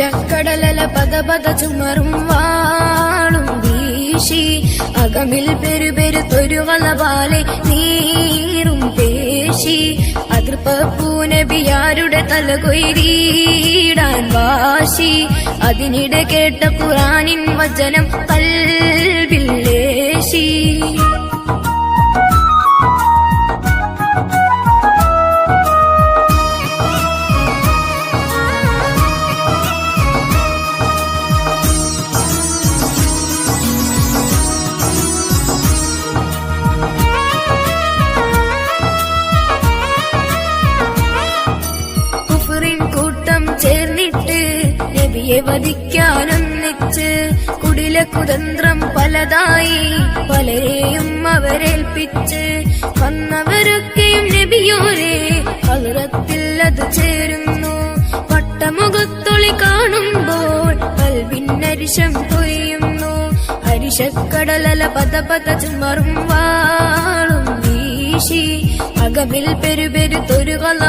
അരിശക്കടലല പദ പദ ചുമറും വാളും വീശി. അകമിൽ പെരുപെരുത്തൊരു വളപാലെ നീറും പേശി. അതിർപ്പൂനബിയാരുടെ തല കൊയ്തിടാൻ വാശി. അതിനിടെ കേട്ട ഖുറാനിൻ വചനം കൽവില്ലേശി ചേർന്നിട്ട് നബിയെ വധിക്കാനൊന്നിച്ച് കുടില കുതന്ത്രം പലതായി പലരെയും അവരേൽപ്പിച്ച് വന്നവരൊക്കെയും നബിയോരെ പകരത്തിൽ അത് ചേരുന്നു. പട്ടമുഖത്തൊളി കാണുമ്പോൾ കൽവിന്നരിശം പൊയ്യുന്നു അരിശക്കടലല പത പത ചുമറും വാളും വീശി അകമിൽ പെരുപെരുത്തൊരു കല